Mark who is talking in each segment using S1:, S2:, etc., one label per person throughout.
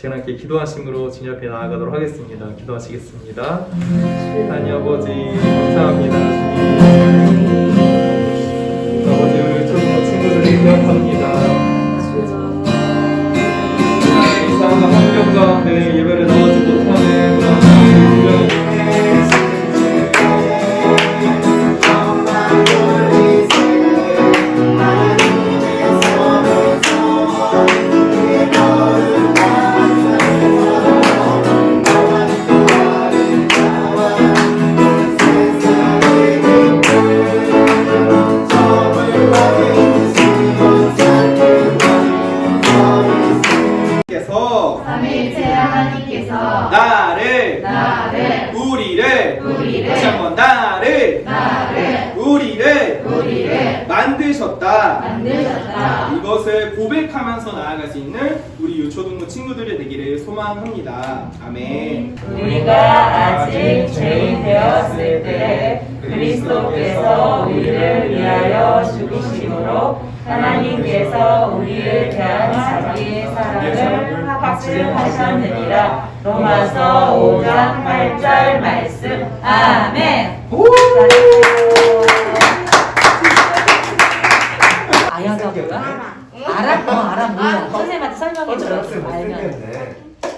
S1: 시간 함께 기도하심으로 주님 앞에 나아가도록 하겠습니다. 기도하시겠습니다. 하나님 아버지 감사합니다. 주님.
S2: 나를
S3: 나를
S2: 우리를
S3: 우리를
S2: 다시 한번 나를
S3: 나를
S2: 우리를
S3: 우리를
S2: 만드셨다.
S3: 만드셨다.
S2: 이것을 고백하면서 나아갈 수 있는 우리 유초등부 친구들이 되기를 소망합니다. 아멘.
S4: 우리가 아직 죄인 되었을 때 그리스도께서 우리를 위하여 죽으심으로 하나님께서 우리를 대한 자기의 사랑을 확증하셨느니라 로마서 5장 8절 말씀 아멘 아야가 뭐야? 알아? 어 알아 뭐야? 선생님한테 설명해 줘 알면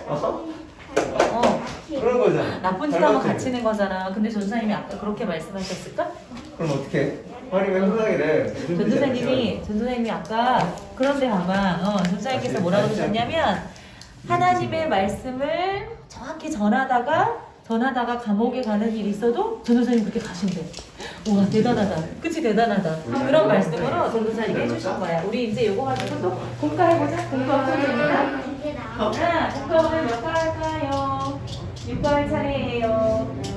S4: 어
S5: 그런 거잖아.
S4: 나쁜 짓 하면 갇히는 거잖아. 근데 전사님이 아까 그렇게 말씀하셨을까?
S5: 그럼 어떻게? 아니 왜 소장이래?
S4: 전 선생님이 전 선생님이 아까 그런데 가만 어, 전사님께서 뭐라고 하셨냐면 하나님의 말씀을 정확히 전하다가 전하다가 감옥에 가는 일이 있어도 전 선생님 그렇게 가신대. 우와 대단하다. 그치 대단하다. 그런 말씀으로 전 선생님이 해주신 거야. 우리 이제 요거 가지고 또 공과해보자. 공과 어떻게입니다. 자, 공과 오늘 몇과 할까요? 6과 할 차례예요.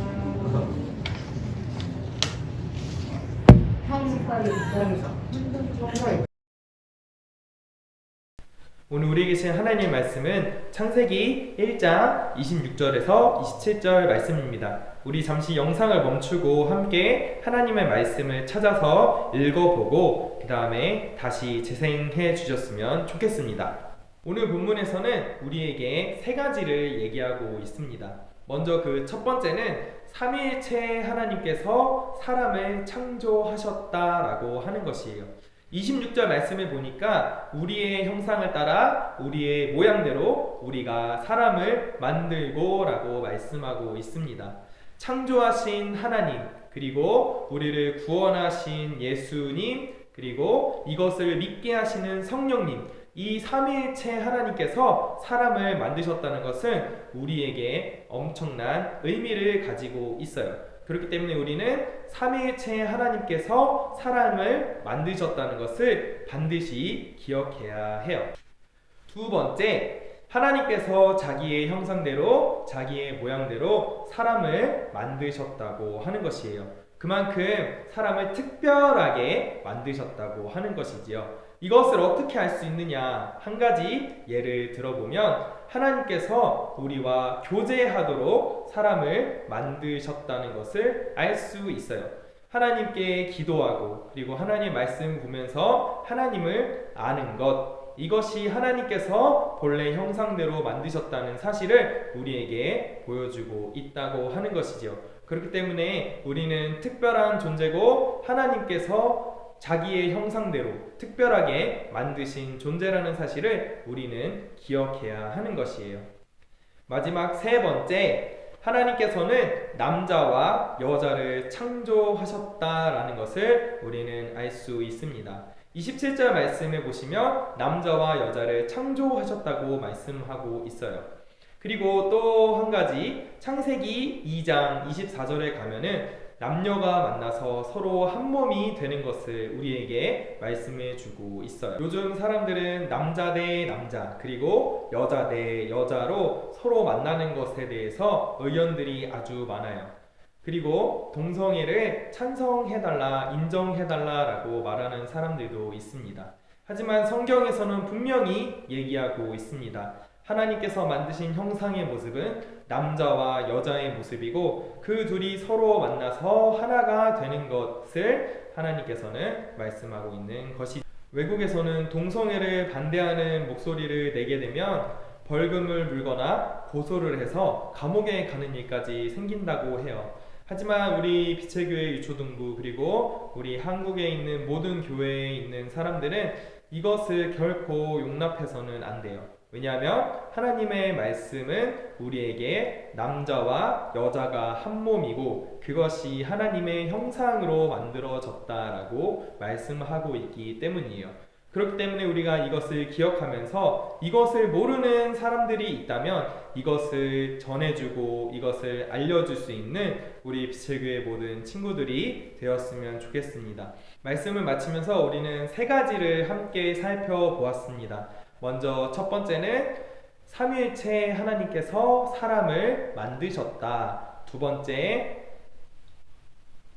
S1: 오늘 우리에게 주신 하나님의 말씀은 창세기 1장 26절에서 27절 말씀입니다. 우리 잠시 영상을 멈추고 함께 하나님의 말씀을 찾아서 읽어보고 그 다음에 다시 재생해 주셨으면 좋겠습니다. 오늘 본문에서는 우리에게 세 가지를 얘기하고 있습니다. 먼저 그 첫 번째는 삼위일체 하나님께서 사람을 창조하셨다라고 하는 것이에요. 26절 말씀을 보니까 우리의 형상을 따라 우리의 모양대로 우리가 사람을 만들고 라고 말씀하고 있습니다. 창조하신 하나님, 그리고 우리를 구원하신 예수님, 그리고 이것을 믿게 하시는 성령님, 이 삼위일체 하나님께서 사람을 만드셨다는 것은 우리에게 엄청난 의미를 가지고 있어요. 그렇기 때문에 우리는 삼위일체 하나님께서 사람을 만드셨다는 것을 반드시 기억해야 해요. 두 번째, 하나님께서 자기의 형상대로 자기의 모양대로 사람을 만드셨다고 하는 것이에요. 그만큼 사람을 특별하게 만드셨다고 하는 것이지요. 이것을 어떻게 알 수 있느냐? 한 가지 예를 들어보면 하나님께서 우리와 교제하도록 사람을 만드셨다는 것을 알 수 있어요. 하나님께 기도하고 그리고 하나님 말씀 보면서 하나님을 아는 것 이것이 하나님께서 본래 형상대로 만드셨다는 사실을 우리에게 보여주고 있다고 하는 것이죠. 그렇기 때문에 우리는 특별한 존재고 하나님께서 자기의 형상대로 특별하게 만드신 존재라는 사실을 우리는 기억해야 하는 것이에요. 마지막 세 번째, 하나님께서는 남자와 여자를 창조하셨다라는 것을 우리는 알 수 있습니다. 27절 말씀을 보시면 남자와 여자를 창조하셨다고 말씀하고 있어요. 그리고 또 한 가지 창세기 2장 24절에 가면은 남녀가 만나서 서로 한 몸이 되는 것을 우리에게 말씀해 주고 있어요. 요즘 사람들은 남자 대 남자 그리고 여자 대 여자로 서로 만나는 것에 대해서 의견들이 아주 많아요. 그리고 동성애를 찬성해달라, 인정해달라라고 말하는 사람들도 있습니다. 하지만 성경에서는 분명히 얘기하고 있습니다. 하나님께서 만드신 형상의 모습은 남자와 여자의 모습이고 그 둘이 서로 만나서 하나가 되는 것을 하나님께서는 말씀하고 있는 것이 외국에서는 동성애를 반대하는 목소리를 내게 되면 벌금을 물거나 고소를 해서 감옥에 가는 일까지 생긴다고 해요. 하지만 우리 빛의 교회 유초등부 그리고 우리 한국에 있는 모든 교회에 있는 사람들은 이것을 결코 용납해서는 안 돼요. 왜냐하면 하나님의 말씀은 우리에게 남자와 여자가 한 몸이고 그것이 하나님의 형상으로 만들어졌다라고 말씀하고 있기 때문이에요. 그렇기 때문에 우리가 이것을 기억하면서 이것을 모르는 사람들이 있다면 이것을 전해주고 이것을 알려줄 수 있는 우리 빛의 교회 모든 친구들이 되었으면 좋겠습니다. 말씀을 마치면서 우리는 세 가지를 함께 살펴보았습니다. 먼저 첫 번째는 삼위일체 하나님께서 사람을 만드셨다. 두 번째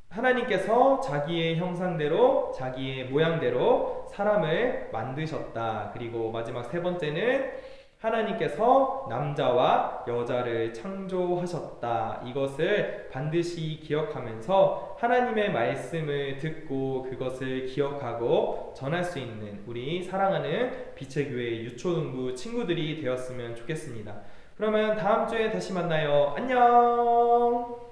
S1: 하나님께서 자기의 형상대로 자기의 모양대로 사람을 만드셨다. 그리고 마지막 세 번째는 하나님께서 남자와 여자를 창조하셨다. 이것을 반드시 기억하면서 하나님의 말씀을 듣고 그것을 기억하고 전할 수 있는 우리 사랑하는 빛의 교회 유초등부 친구들이 되었으면 좋겠습니다. 그러면 다음 주에 다시 만나요. 안녕!